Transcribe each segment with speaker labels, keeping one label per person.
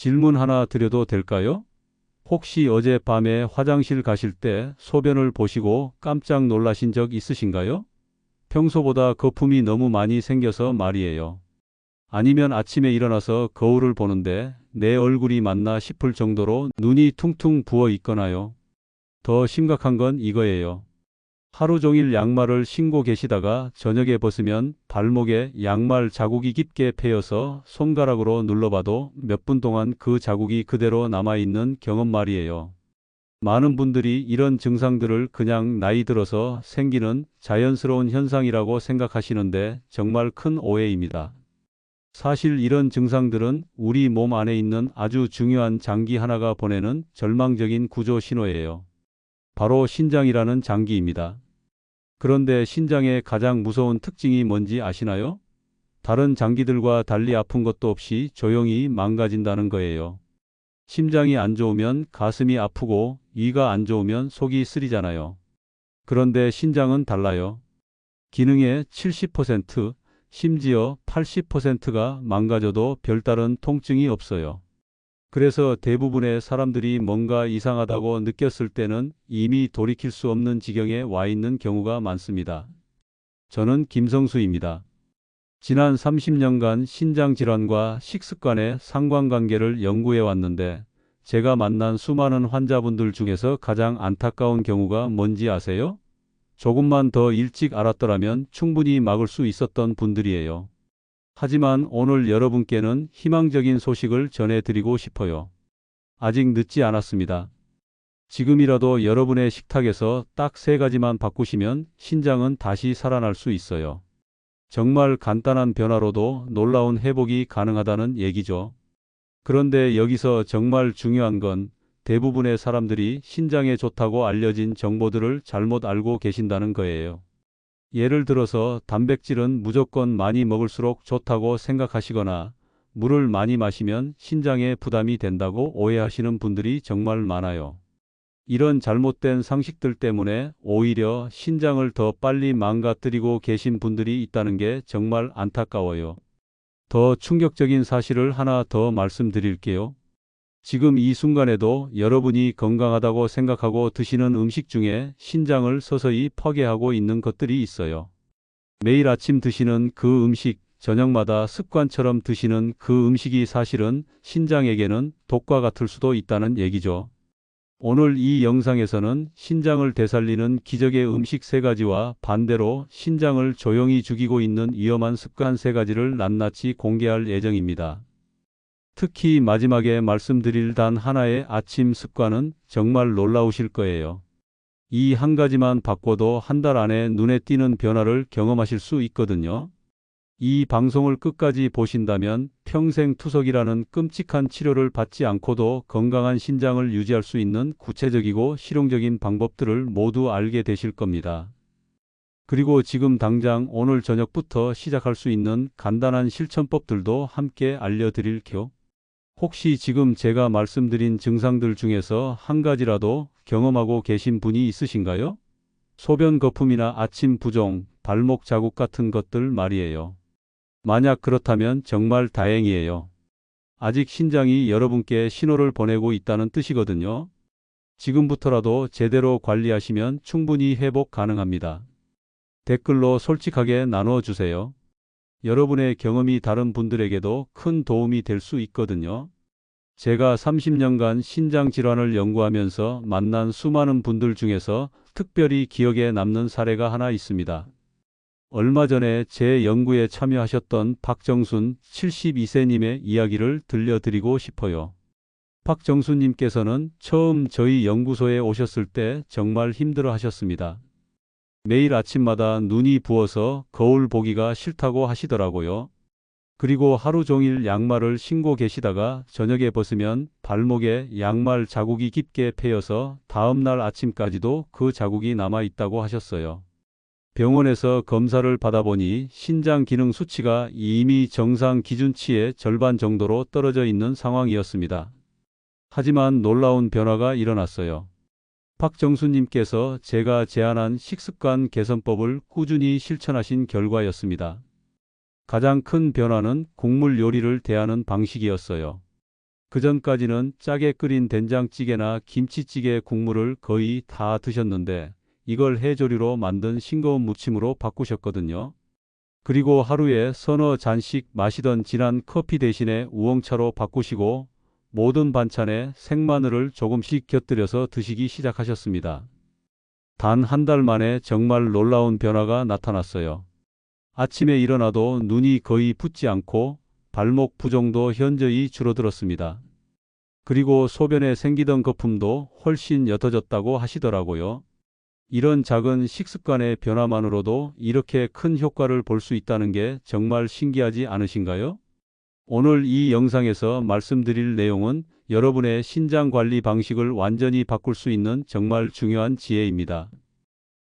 Speaker 1: 질문 하나 드려도 될까요? 혹시 어젯밤에 화장실 가실 때 소변을 보시고 깜짝 놀라신 적 있으신가요? 평소보다 거품이 너무 많이 생겨서 말이에요. 아니면 아침에 일어나서 거울을 보는데 내 얼굴이 맞나 싶을 정도로 눈이 퉁퉁 부어 있거나요. 더 심각한 건 이거예요. 하루 종일 양말을 신고 계시다가 저녁에 벗으면 발목에 양말 자국이 깊게 패여서 손가락으로 눌러봐도 몇 분 동안 그 자국이 그대로 남아있는 경험 말이에요. 많은 분들이 이런 증상들을 그냥 나이 들어서 생기는 자연스러운 현상이라고 생각하시는데 정말 큰 오해입니다. 사실 이런 증상들은 우리 몸 안에 있는 아주 중요한 장기 하나가 보내는 절망적인 구조 신호예요. 바로 신장이라는 장기입니다. 그런데 신장의 가장 무서운 특징이 뭔지 아시나요? 다른 장기들과 달리 아픈 것도 없이 조용히 망가진다는 거예요. 심장이 안 좋으면 가슴이 아프고 위가 안 좋으면 속이 쓰리잖아요. 그런데 신장은 달라요. 기능의 70%, 심지어 80%가 망가져도 별다른 통증이 없어요. 그래서 대부분의 사람들이 뭔가 이상하다고 느꼈을 때는 이미 돌이킬 수 없는 지경에 와 있는 경우가 많습니다. 저는 김성수입니다. 지난 30년간 신장 질환과 식습관의 상관관계를 연구해 왔는데 제가 만난 수많은 환자분들 중에서 가장 안타까운 경우가 뭔지 아세요? 조금만 더 일찍 알았더라면 충분히 막을 수 있었던 분들이에요. 하지만 오늘 여러분께는 희망적인 소식을 전해드리고 싶어요. 아직 늦지 않았습니다. 지금이라도 여러분의 식탁에서 딱 세 가지만 바꾸시면 신장은 다시 살아날 수 있어요. 정말 간단한 변화로도 놀라운 회복이 가능하다는 얘기죠. 그런데 여기서 정말 중요한 건 대부분의 사람들이 신장에 좋다고 알려진 정보들을 잘못 알고 계신다는 거예요. 예를 들어서 단백질은 무조건 많이 먹을수록 좋다고 생각하시거나 물을 많이 마시면 신장에 부담이 된다고 오해하시는 분들이 정말 많아요. 이런 잘못된 상식들 때문에 오히려 신장을 더 빨리 망가뜨리고 계신 분들이 있다는 게 정말 안타까워요. 더 충격적인 사실을 하나 더 말씀드릴게요. 지금 이 순간에도 여러분이 건강하다고 생각하고 드시는 음식 중에 신장을 서서히 파괴하고 있는 것들이 있어요. 매일 아침 드시는 그 음식, 저녁마다 습관처럼 드시는 그 음식이 사실은 신장에게는 독과 같을 수도 있다는 얘기죠. 오늘 이 영상에서는 신장을 되살리는 기적의 음식 세 가지와 반대로 신장을 조용히 죽이고 있는 위험한 습관 세 가지를 낱낱이 공개할 예정입니다. 특히 마지막에 말씀드릴 단 하나의 아침 습관은 정말 놀라우실 거예요. 이 한 가지만 바꿔도 한 달 안에 눈에 띄는 변화를 경험하실 수 있거든요. 이 방송을 끝까지 보신다면 평생 투석이라는 끔찍한 치료를 받지 않고도 건강한 신장을 유지할 수 있는 구체적이고 실용적인 방법들을 모두 알게 되실 겁니다. 그리고 지금 당장 오늘 저녁부터 시작할 수 있는 간단한 실천법들도 함께 알려드릴게요. 혹시 지금 제가 말씀드린 증상들 중에서 한 가지라도 경험하고 계신 분이 있으신가요? 소변 거품이나 아침 부종, 발목 자국 같은 것들 말이에요. 만약 그렇다면 정말 다행이에요. 아직 신장이 여러분께 신호를 보내고 있다는 뜻이거든요. 지금부터라도 제대로 관리하시면 충분히 회복 가능합니다. 댓글로 솔직하게 나눠주세요. 여러분의 경험이 다른 분들에게도 큰 도움이 될 수 있거든요. 제가 30년간 신장 질환을 연구하면서 만난 수많은 분들 중에서 특별히 기억에 남는 사례가 하나 있습니다. 얼마 전에 제 연구에 참여하셨던 박정순 72세님의 이야기를 들려드리고 싶어요. 박정순님께서는 처음 저희 연구소에 오셨을 때 정말 힘들어 하셨습니다. 매일 아침마다 눈이 부어서 거울 보기가 싫다고 하시더라고요. 그리고 하루 종일 양말을 신고 계시다가 저녁에 벗으면 발목에 양말 자국이 깊게 패여서 다음날 아침까지도 그 자국이 남아 있다고 하셨어요. 병원에서 검사를 받아보니 신장 기능 수치가 이미 정상 기준치의 절반 정도로 떨어져 있는 상황이었습니다. 하지만 놀라운 변화가 일어났어요. 박정수님께서 제가 제안한 식습관 개선법을 꾸준히 실천하신 결과였습니다. 가장 큰 변화는 곡물 요리를 대하는 방식이었어요. 그 전까지는 짜게 끓인 된장찌개나 김치찌개 국물을 거의 다 드셨는데 이걸 해조류로 만든 싱거운 무침으로 바꾸셨거든요. 그리고 하루에 서너 잔씩 마시던 진한 커피 대신에 우엉차로 바꾸시고 모든 반찬에 생마늘을 조금씩 곁들여서 드시기 시작하셨습니다. 단 한 달 만에 정말 놀라운 변화가 나타났어요. 아침에 일어나도 눈이 거의 붓지 않고 발목 부종도 현저히 줄어들었습니다. 그리고 소변에 생기던 거품도 훨씬 옅어졌다고 하시더라고요. 이런 작은 식습관의 변화만으로도 이렇게 큰 효과를 볼 수 있다는 게 정말 신기하지 않으신가요? 오늘 이 영상에서 말씀드릴 내용은 여러분의 신장 관리 방식을 완전히 바꿀 수 있는 정말 중요한 지혜입니다.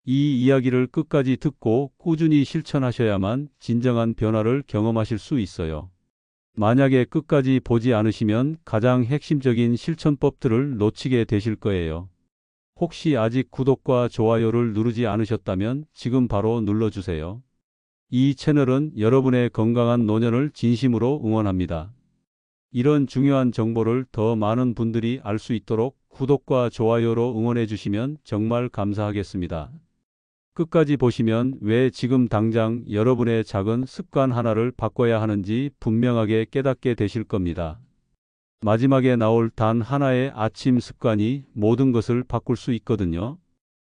Speaker 1: 이 이야기를 끝까지 듣고 꾸준히 실천하셔야만 진정한 변화를 경험하실 수 있어요. 만약에 끝까지 보지 않으시면 가장 핵심적인 실천법들을 놓치게 되실 거예요. 혹시 아직 구독과 좋아요를 누르지 않으셨다면 지금 바로 눌러주세요. 이 채널은 여러분의 건강한 노년을 진심으로 응원합니다. 이런 중요한 정보를 더 많은 분들이 알 수 있도록 구독과 좋아요로 응원해 주시면 정말 감사하겠습니다. 끝까지 보시면 왜 지금 당장 여러분의 작은 습관 하나를 바꿔야 하는지 분명하게 깨닫게 되실 겁니다. 마지막에 나올 단 하나의 아침 습관이 모든 것을 바꿀 수 있거든요.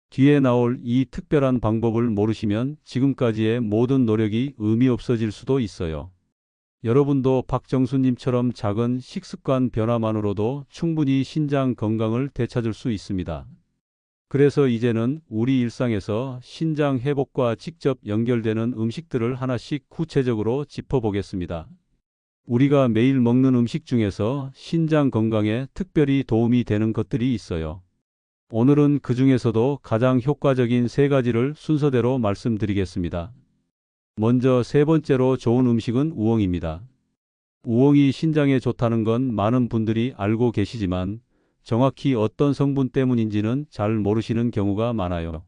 Speaker 1: 뒤에 나올 이 특별한 방법을 모르시면 지금까지의 모든 노력이 의미 없어질 수도 있어요. 여러분도 박정수님처럼 작은 식습관 변화만으로도 충분히 신장 건강을 되찾을 수 있습니다. 그래서 이제는 우리 일상에서 신장 회복과 직접 연결되는 음식들을 하나씩 구체적으로 짚어보겠습니다. 우리가 매일 먹는 음식 중에서 신장 건강에 특별히 도움이 되는 것들이 있어요. 오늘은 그 중에서도 가장 효과적인 세 가지를 순서대로 말씀드리겠습니다. 먼저 세 번째로 좋은 음식은 우엉입니다. 우엉이 신장에 좋다는 건 많은 분들이 알고 계시지만 정확히 어떤 성분 때문인지는 잘 모르시는 경우가 많아요.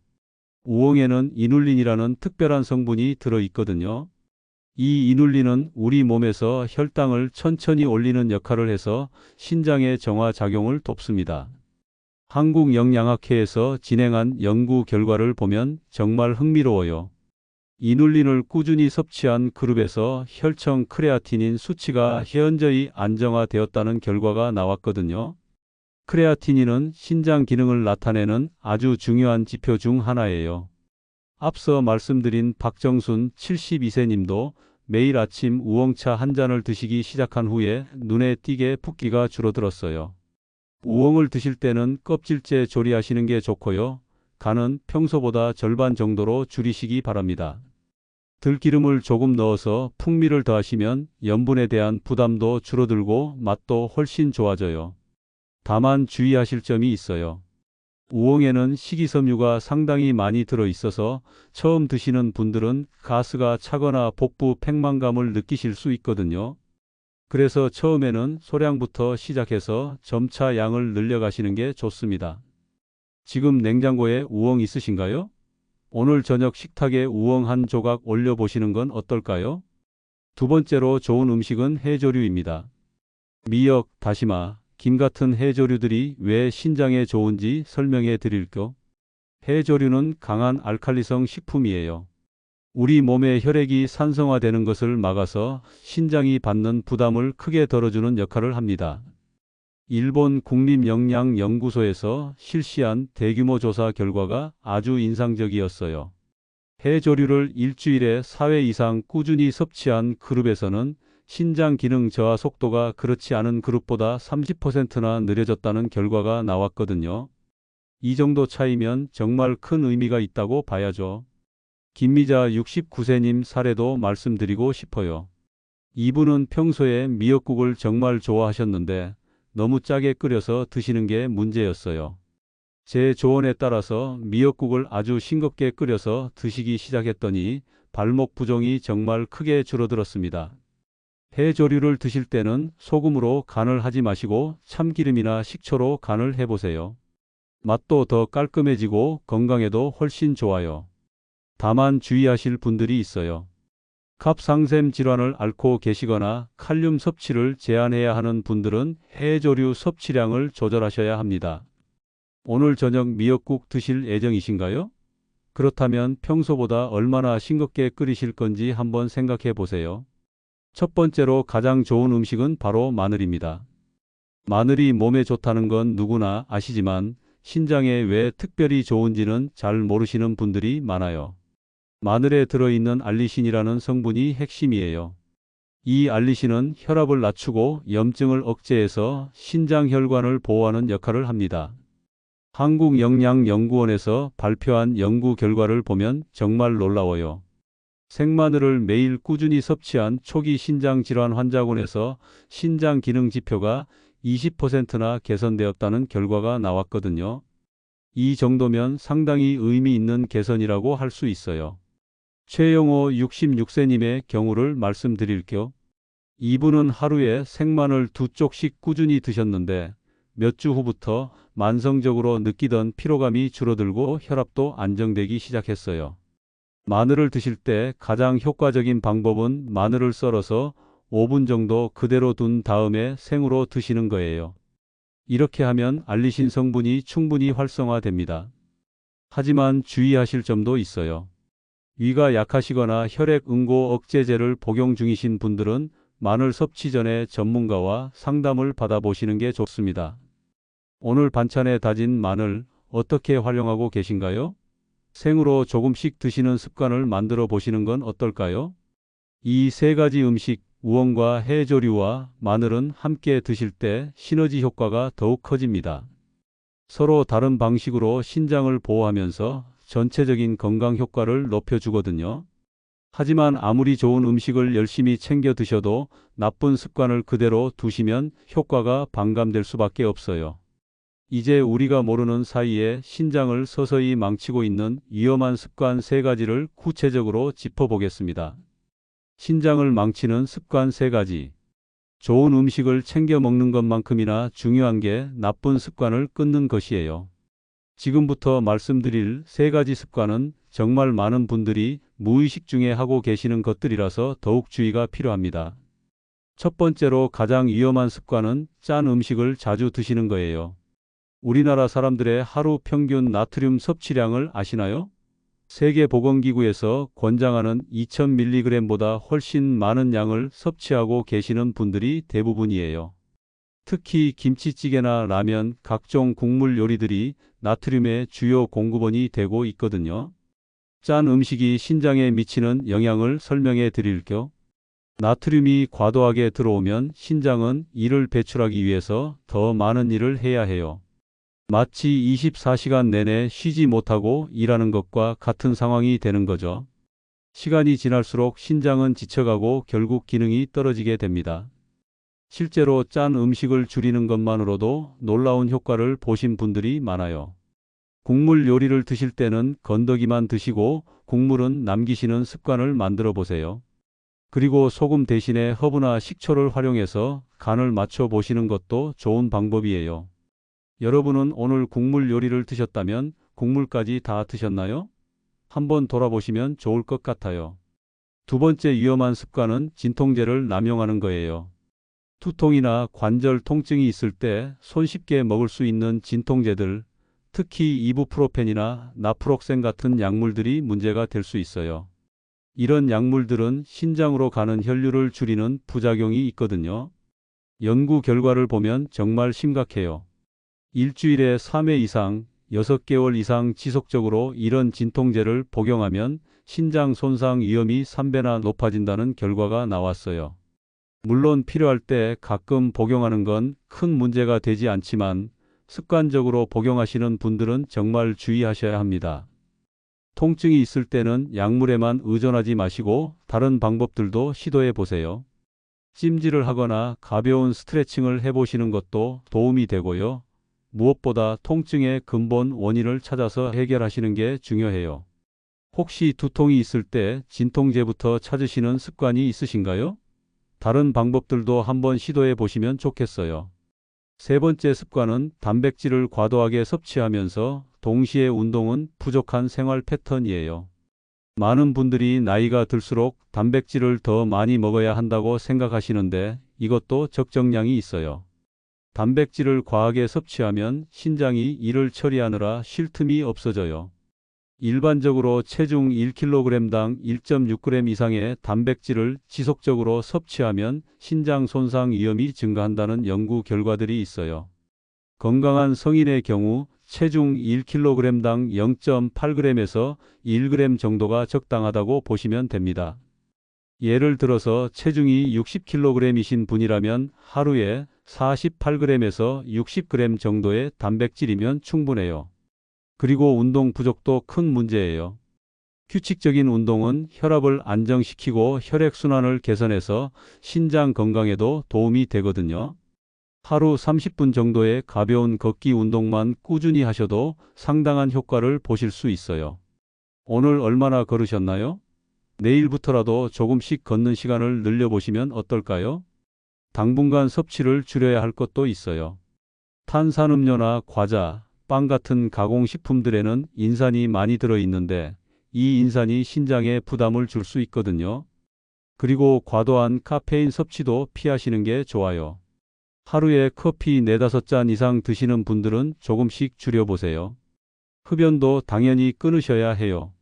Speaker 1: 우엉에는 이눌린이라는 특별한 성분이 들어 있거든요. 이 이눌린은 우리 몸에서 혈당을 천천히 올리는 역할을 해서 신장의 정화 작용을 돕습니다. 한국영양학회에서 진행한 연구 결과를 보면 정말 흥미로워요. 이눌린을 꾸준히 섭취한 그룹에서 혈청 크레아티닌 수치가 현저히 안정화되었다는 결과가 나왔거든요. 크레아티닌은 신장 기능을 나타내는 아주 중요한 지표 중 하나예요. 앞서 말씀드린 박정순 72세님도 매일 아침 우엉차 한 잔을 드시기 시작한 후에 눈에 띄게 붓기가 줄어들었어요. 우엉을 드실 때는 껍질째 조리하시는 게 좋고요. 간은 평소보다 절반 정도로 줄이시기 바랍니다. 들기름을 조금 넣어서 풍미를 더하시면 염분에 대한 부담도 줄어들고 맛도 훨씬 좋아져요. 다만 주의하실 점이 있어요. 우엉에는 식이섬유가 상당히 많이 들어 있어서 처음 드시는 분들은 가스가 차거나 복부 팽만감을 느끼실 수 있거든요. 그래서 처음에는 소량부터 시작해서 점차 양을 늘려가시는 게 좋습니다. 지금 냉장고에 우엉 있으신가요? 오늘 저녁 식탁에 우엉 한 조각 올려보시는 건 어떨까요? 두 번째로 좋은 음식은 해조류입니다. 미역, 다시마, 김 같은 해조류들이 왜 신장에 좋은지 설명해 드릴게요. 해조류는 강한 알칼리성 식품이에요. 우리 몸의 혈액이 산성화되는 것을 막아서 신장이 받는 부담을 크게 덜어주는 역할을 합니다. 일본 국립영양연구소에서 실시한 대규모 조사 결과가 아주 인상적이었어요. 해조류를 일주일에 4회 이상 꾸준히 섭취한 그룹에서는 신장 기능 저하 속도가 그렇지 않은 그룹보다 30%나 느려졌다는 결과가 나왔거든요. 이 정도 차이면 정말 큰 의미가 있다고 봐야죠. 김미자 69세님 사례도 말씀드리고 싶어요. 이분은 평소에 미역국을 정말 좋아하셨는데 너무 짜게 끓여서 드시는 게 문제였어요. 제 조언에 따라서 미역국을 아주 싱겁게 끓여서 드시기 시작했더니 발목 부종이 정말 크게 줄어들었습니다. 해조류를 드실 때는 소금으로 간을 하지 마시고 참기름이나 식초로 간을 해보세요. 맛도 더 깔끔해지고 건강에도 훨씬 좋아요. 다만 주의하실 분들이 있어요. 갑상샘 질환을 앓고 계시거나 칼륨 섭취를 제한해야 하는 분들은 해조류 섭취량을 조절하셔야 합니다. 오늘 저녁 미역국 드실 예정이신가요? 그렇다면 평소보다 얼마나 싱겁게 끓이실 건지 한번 생각해 보세요. 첫 번째로 가장 좋은 음식은 바로 마늘입니다. 마늘이 몸에 좋다는 건 누구나 아시지만 신장에 왜 특별히 좋은지는 잘 모르시는 분들이 많아요. 마늘에 들어있는 알리신이라는 성분이 핵심이에요. 이 알리신은 혈압을 낮추고 염증을 억제해서 신장 혈관을 보호하는 역할을 합니다. 한국영양연구원에서 발표한 연구 결과를 보면 정말 놀라워요. 생마늘을 매일 꾸준히 섭취한 초기 신장 질환 환자군에서 신장 기능 지표가 20%나 개선되었다는 결과가 나왔거든요. 이 정도면 상당히 의미 있는 개선이라고 할 수 있어요. 최영호 66세님의 경우를 말씀드릴게요. 이분은 하루에 생마늘 두 쪽씩 꾸준히 드셨는데 몇 주 후부터 만성적으로 느끼던 피로감이 줄어들고 혈압도 안정되기 시작했어요. 마늘을 드실 때 가장 효과적인 방법은 마늘을 썰어서 5분 정도 그대로 둔 다음에 생으로 드시는 거예요. 이렇게 하면 알리신 성분이 충분히 활성화됩니다. 하지만 주의하실 점도 있어요. 위가 약하시거나 혈액 응고 억제제를 복용 중이신 분들은 마늘 섭취 전에 전문가와 상담을 받아보시는 게 좋습니다. 오늘 반찬에 다진 마늘 어떻게 활용하고 계신가요? 생으로 조금씩 드시는 습관을 만들어 보시는 건 어떨까요? 이 세 가지 음식, 우엉과 해조류와 마늘은 함께 드실 때 시너지 효과가 더욱 커집니다. 서로 다른 방식으로 신장을 보호하면서 전체적인 건강 효과를 높여주거든요. 하지만 아무리 좋은 음식을 열심히 챙겨 드셔도 나쁜 습관을 그대로 두시면 효과가 반감될 수밖에 없어요. 이제 우리가 모르는 사이에 신장을 서서히 망치고 있는 위험한 습관 세 가지를 구체적으로 짚어보겠습니다. 신장을 망치는 습관 세 가지. 좋은 음식을 챙겨 먹는 것만큼이나 중요한 게 나쁜 습관을 끊는 것이에요. 지금부터 말씀드릴 세 가지 습관은 정말 많은 분들이 무의식 중에 하고 계시는 것들이라서 더욱 주의가 필요합니다. 첫 번째로 가장 위험한 습관은 짠 음식을 자주 드시는 거예요. 우리나라 사람들의 하루 평균 나트륨 섭취량을 아시나요? 세계보건기구에서 권장하는 2000mg보다 훨씬 많은 양을 섭취하고 계시는 분들이 대부분이에요. 특히 김치찌개나 라면, 각종 국물 요리들이 나트륨의 주요 공급원이 되고 있거든요. 짠 음식이 신장에 미치는 영향을 설명해 드릴게요. 나트륨이 과도하게 들어오면 신장은 이를 배출하기 위해서 더 많은 일을 해야 해요. 마치 24시간 내내 쉬지 못하고 일하는 것과 같은 상황이 되는 거죠. 시간이 지날수록 신장은 지쳐가고 결국 기능이 떨어지게 됩니다. 실제로 짠 음식을 줄이는 것만으로도 놀라운 효과를 보신 분들이 많아요. 국물 요리를 드실 때는 건더기만 드시고 국물은 남기시는 습관을 만들어 보세요. 그리고 소금 대신에 허브나 식초를 활용해서 간을 맞춰 보시는 것도 좋은 방법이에요. 여러분은 오늘 국물 요리를 드셨다면 국물까지 다 드셨나요? 한번 돌아보시면 좋을 것 같아요. 두 번째 위험한 습관은 진통제를 남용하는 거예요. 두통이나 관절 통증이 있을 때 손쉽게 먹을 수 있는 진통제들, 특히 이부프로펜이나 나프록센 같은 약물들이 문제가 될 수 있어요. 이런 약물들은 신장으로 가는 혈류를 줄이는 부작용이 있거든요. 연구 결과를 보면 정말 심각해요. 일주일에 3회 이상, 6개월 이상 지속적으로 이런 진통제를 복용하면 신장 손상 위험이 3배나 높아진다는 결과가 나왔어요. 물론 필요할 때 가끔 복용하는 건 큰 문제가 되지 않지만 습관적으로 복용하시는 분들은 정말 주의하셔야 합니다. 통증이 있을 때는 약물에만 의존하지 마시고 다른 방법들도 시도해 보세요. 찜질을 하거나 가벼운 스트레칭을 해보시는 것도 도움이 되고요. 무엇보다 통증의 근본 원인을 찾아서 해결하시는 게 중요해요. 혹시 두통이 있을 때 진통제부터 찾으시는 습관이 있으신가요? 다른 방법들도 한번 시도해 보시면 좋겠어요. 세 번째 습관은 단백질을 과도하게 섭취하면서 동시에 운동은 부족한 생활 패턴이에요. 많은 분들이 나이가 들수록 단백질을 더 많이 먹어야 한다고 생각하시는데 이것도 적정량이 있어요. 단백질을 과하게 섭취하면 신장이 이를 처리하느라 쉴 틈이 없어져요. 일반적으로 체중 1kg당 1.6g 이상의 단백질을 지속적으로 섭취하면 신장 손상 위험이 증가한다는 연구 결과들이 있어요. 건강한 성인의 경우 체중 1kg당 0.8g에서 1g 정도가 적당하다고 보시면 됩니다. 예를 들어서 체중이 60kg이신 분이라면 하루에 48g에서 60g 정도의 단백질이면 충분해요. 그리고 운동 부족도 큰 문제예요. 규칙적인 운동은 혈압을 안정시키고 혈액순환을 개선해서 신장 건강에도 도움이 되거든요. 하루 30분 정도의 가벼운 걷기 운동만 꾸준히 하셔도 상당한 효과를 보실 수 있어요. 오늘 얼마나 걸으셨나요? 내일부터라도 조금씩 걷는 시간을 늘려보시면 어떨까요? 당분간 섭취를 줄여야 할 것도 있어요. 탄산음료나 과자, 빵 같은 가공식품들에는 인산이 많이 들어있는데 이 인산이 신장에 부담을 줄 수 있거든요. 그리고 과도한 카페인 섭취도 피하시는 게 좋아요. 하루에 커피 4, 5잔 이상 드시는 분들은 조금씩 줄여보세요. 흡연도 당연히 끊으셔야 해요.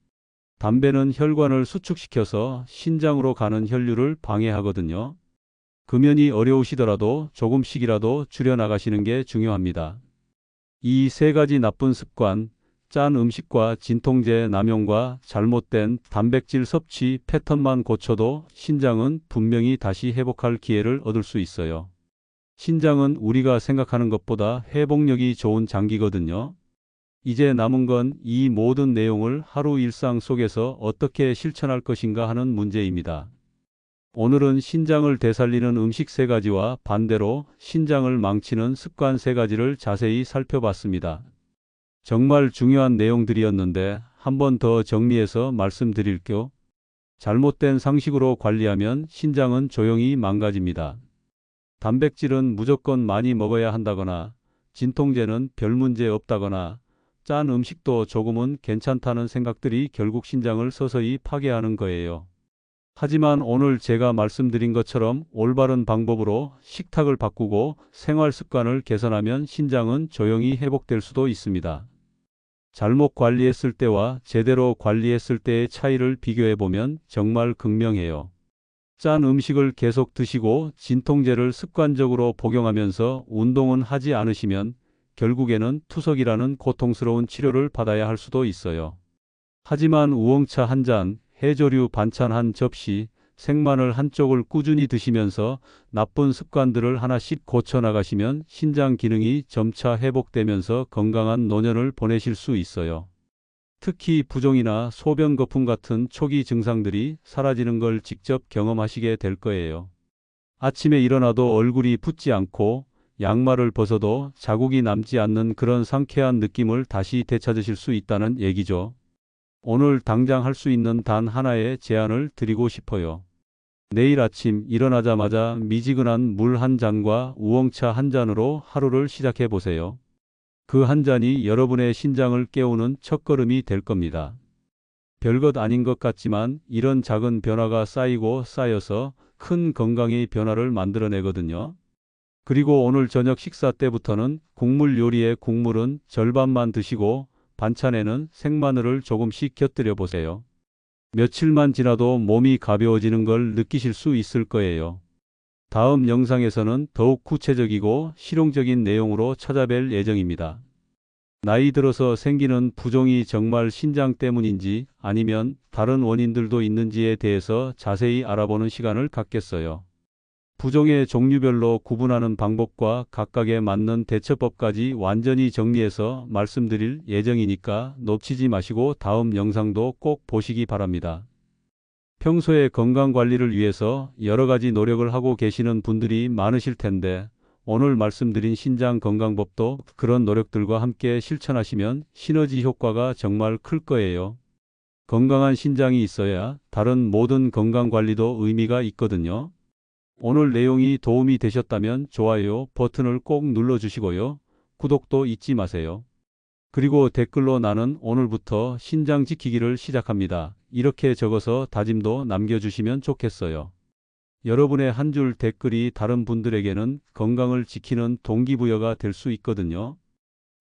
Speaker 1: 담배는 혈관을 수축시켜서 신장으로 가는 혈류를 방해하거든요. 금연이 어려우시더라도 조금씩이라도 줄여나가시는 게 중요합니다. 이 세 가지 나쁜 습관, 짠 음식과 진통제 남용과 잘못된 단백질 섭취 패턴만 고쳐도 신장은 분명히 다시 회복할 기회를 얻을 수 있어요. 신장은 우리가 생각하는 것보다 회복력이 좋은 장기거든요. 이제 남은 건 이 모든 내용을 하루 일상 속에서 어떻게 실천할 것인가 하는 문제입니다. 오늘은 신장을 되살리는 음식 세 가지와 반대로 신장을 망치는 습관 세 가지를 자세히 살펴봤습니다. 정말 중요한 내용들이었는데 한 번 더 정리해서 말씀드릴게요. 잘못된 상식으로 관리하면 신장은 조용히 망가집니다. 단백질은 무조건 많이 먹어야 한다거나 진통제는 별 문제 없다거나 짠 음식도 조금은 괜찮다는 생각들이 결국 신장을 서서히 파괴하는 거예요. 하지만 오늘 제가 말씀드린 것처럼 올바른 방법으로 식탁을 바꾸고 생활 습관을 개선하면 신장은 조용히 회복될 수도 있습니다. 잘못 관리했을 때와 제대로 관리했을 때의 차이를 비교해 보면 정말 극명해요. 짠 음식을 계속 드시고 진통제를 습관적으로 복용하면서 운동은 하지 않으시면 결국에는 투석이라는 고통스러운 치료를 받아야 할 수도 있어요. 하지만 우엉차 한 잔, 해조류 반찬 한 접시, 생마늘 한쪽을 꾸준히 드시면서 나쁜 습관들을 하나씩 고쳐나가시면 신장 기능이 점차 회복되면서 건강한 노년을 보내실 수 있어요. 특히 부종이나 소변 거품 같은 초기 증상들이 사라지는 걸 직접 경험하시게 될 거예요. 아침에 일어나도 얼굴이 붓지 않고 양말을 벗어도 자국이 남지 않는 그런 상쾌한 느낌을 다시 되찾으실 수 있다는 얘기죠. 오늘 당장 할 수 있는 단 하나의 제안을 드리고 싶어요. 내일 아침 일어나자마자 미지근한 물 한 잔과 우엉차 한 잔으로 하루를 시작해 보세요. 그 한 잔이 여러분의 신장을 깨우는 첫걸음이 될 겁니다. 별것 아닌 것 같지만 이런 작은 변화가 쌓이고 쌓여서 큰 건강의 변화를 만들어내거든요. 그리고 오늘 저녁 식사 때부터는 국물 요리의 국물은 절반만 드시고 반찬에는 생마늘을 조금씩 곁들여 보세요. 며칠만 지나도 몸이 가벼워지는 걸 느끼실 수 있을 거예요. 다음 영상에서는 더욱 구체적이고 실용적인 내용으로 찾아뵐 예정입니다. 나이 들어서 생기는 부종이 정말 신장 때문인지 아니면 다른 원인들도 있는지에 대해서 자세히 알아보는 시간을 갖겠어요. 부종의 종류별로 구분하는 방법과 각각에 맞는 대처법까지 완전히 정리해서 말씀드릴 예정이니까 놓치지 마시고 다음 영상도 꼭 보시기 바랍니다. 평소에 건강 관리를 위해서 여러 가지 노력을 하고 계시는 분들이 많으실 텐데 오늘 말씀드린 신장 건강법도 그런 노력들과 함께 실천하시면 시너지 효과가 정말 클 거예요. 건강한 신장이 있어야 다른 모든 건강 관리도 의미가 있거든요. 오늘 내용이 도움이 되셨다면 좋아요 버튼을 꼭 눌러주시고요. 구독도 잊지 마세요. 그리고 댓글로 나는 오늘부터 신장 지키기를 시작합니다. 이렇게 적어서 다짐도 남겨주시면 좋겠어요. 여러분의 한 줄 댓글이 다른 분들에게는 건강을 지키는 동기부여가 될 수 있거든요.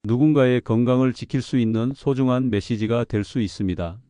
Speaker 1: 누군가의 건강을 지킬 수 있는 소중한 메시지가 될 수 있습니다.